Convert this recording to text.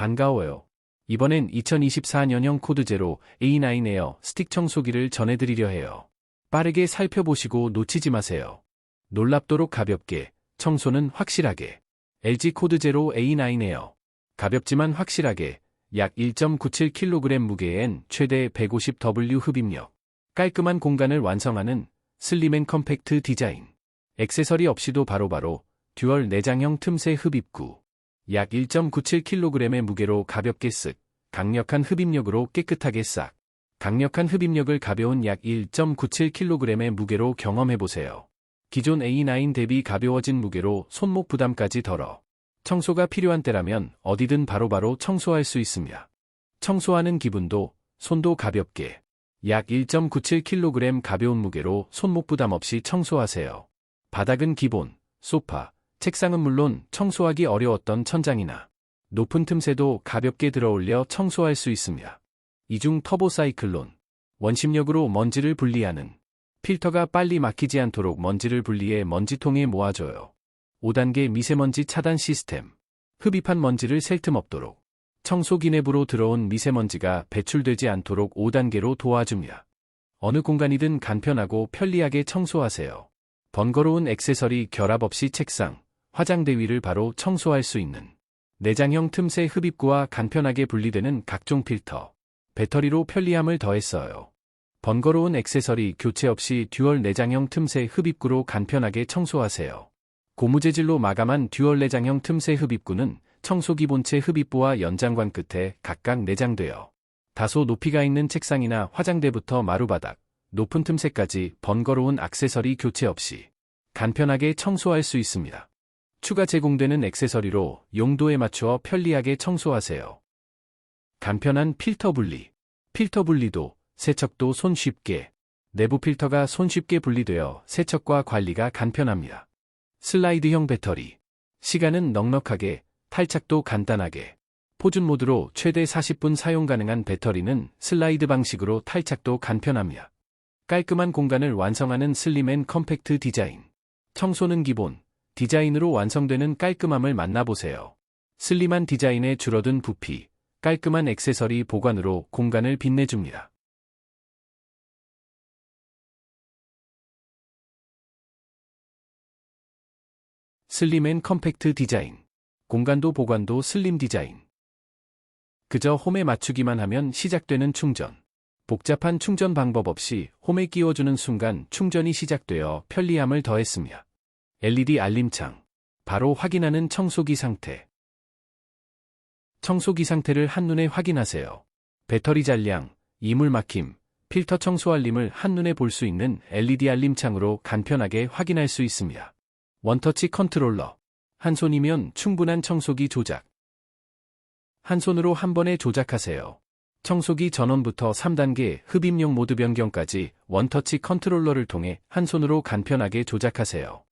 반가워요. 이번엔 2024년형 코드 제로 A9 에어 스틱 청소기를 전해드리려 해요. 빠르게 살펴보시고 놓치지 마세요. 놀랍도록 가볍게, 청소는 확실하게. LG 코드 제로 A9 에어. 가볍지만 확실하게, 약 1.97kg 무게엔 최대 150W 흡입력. 깔끔한 공간을 완성하는 슬림 앤 컴팩트 디자인. 액세서리 없이도 바로바로 듀얼 내장형 틈새 흡입구. 약 1.97kg의 무게로 가볍게 쓱, 강력한 흡입력으로 깨끗하게 싹. 강력한 흡입력을 가벼운 약 1.97kg의 무게로 경험해보세요. 기존 A9 대비 가벼워진 무게로 손목 부담까지 덜어. 청소가 필요한 때라면 어디든 바로바로 청소할 수 있습니다. 청소하는 기분도, 손도 가볍게. 약 1.97kg 가벼운 무게로 손목 부담 없이 청소하세요. 바닥은 기본, 소파, 책상은 물론 청소하기 어려웠던 천장이나 높은 틈새도 가볍게 들어올려 청소할 수 있습니다. 이중 터보 사이클론, 원심력으로 먼지를 분리하는 필터가 빨리 막히지 않도록 먼지를 분리해 먼지통에 모아줘요. 5단계 미세먼지 차단 시스템, 흡입한 먼지를 셀 틈 없도록 청소기 내부로 들어온 미세먼지가 배출되지 않도록 5단계로 도와줍니다. 어느 공간이든 간편하고 편리하게 청소하세요. 번거로운 액세서리 결합 없이 책상, 화장대 위를 바로 청소할 수 있는 내장형 틈새 흡입구와 간편하게 분리되는 각종 필터, 배터리로 편리함을 더했어요. 번거로운 액세서리 교체 없이 듀얼 내장형 틈새 흡입구로 간편하게 청소하세요. 고무재질로 마감한 듀얼 내장형 틈새 흡입구는 청소기 본체 흡입부와 연장관 끝에 각각 내장되어 다소 높이가 있는 책상이나 화장대부터 마루바닥, 높은 틈새까지 번거로운 액세서리 교체 없이 간편하게 청소할 수 있습니다. 추가 제공되는 액세서리로 용도에 맞추어 편리하게 청소하세요. 간편한 필터 분리. 필터 분리도 세척도 손쉽게 내부 필터가 손쉽게 분리되어 세척과 관리가 간편합니다. 슬라이드형 배터리. 시간은 넉넉하게, 탈착도 간단하게. 포준 모드로 최대 40분 사용 가능한 배터리는 슬라이드 방식으로 탈착도 간편합니다. 깔끔한 공간을 완성하는 슬림 앤 컴팩트 디자인. 청소는 기본, 디자인으로 완성되는 깔끔함을 만나보세요. 슬림한 디자인에 줄어든 부피, 깔끔한 액세서리 보관으로 공간을 빛내줍니다. 슬림 앤 컴팩트 디자인. 공간도 보관도 슬림 디자인. 그저 홈에 맞추기만 하면 시작되는 충전. 복잡한 충전 방법 없이 홈에 끼워주는 순간 충전이 시작되어 편리함을 더했습니다. LED 알림창. 바로 확인하는 청소기 상태. 청소기 상태를 한눈에 확인하세요. 배터리 잔량, 이물 막힘, 필터 청소 알림을 한눈에 볼 수 있는 LED 알림창으로 간편하게 확인할 수 있습니다. 원터치 컨트롤러. 한 손이면 충분한 청소기 조작. 한 손으로 한 번에 조작하세요. 청소기 전원부터 3단계 흡입용 모드 변경까지 원터치 컨트롤러를 통해 한 손으로 간편하게 조작하세요.